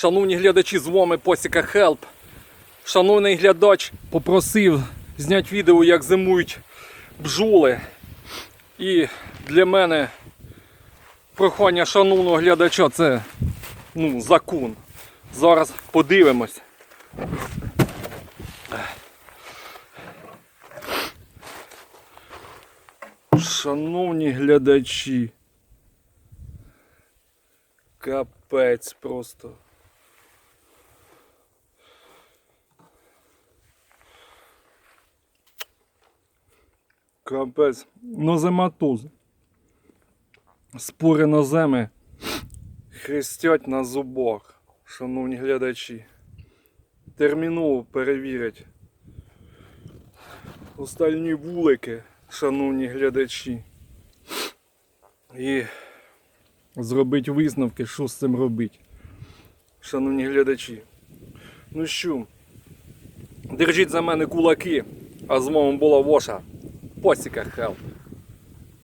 Шановні глядачі, з вами Посіка Хелп. Шановний глядач попросив зняти відео, як зимують бджоли. І для мене прохання шановного глядача це ну, закон. Зараз подивимось. Шановні глядачі. Капець просто. Капець. Нозематоз. Спори ноземи хрестять на зубах, шановні глядачі. Терміново перевірять остальні вулики, шановні глядачі. І зробить висновки, що з цим робити. Шановні глядачі. Ну що, держіть за мене кулаки, а з вами була ваша Посіка Хелп.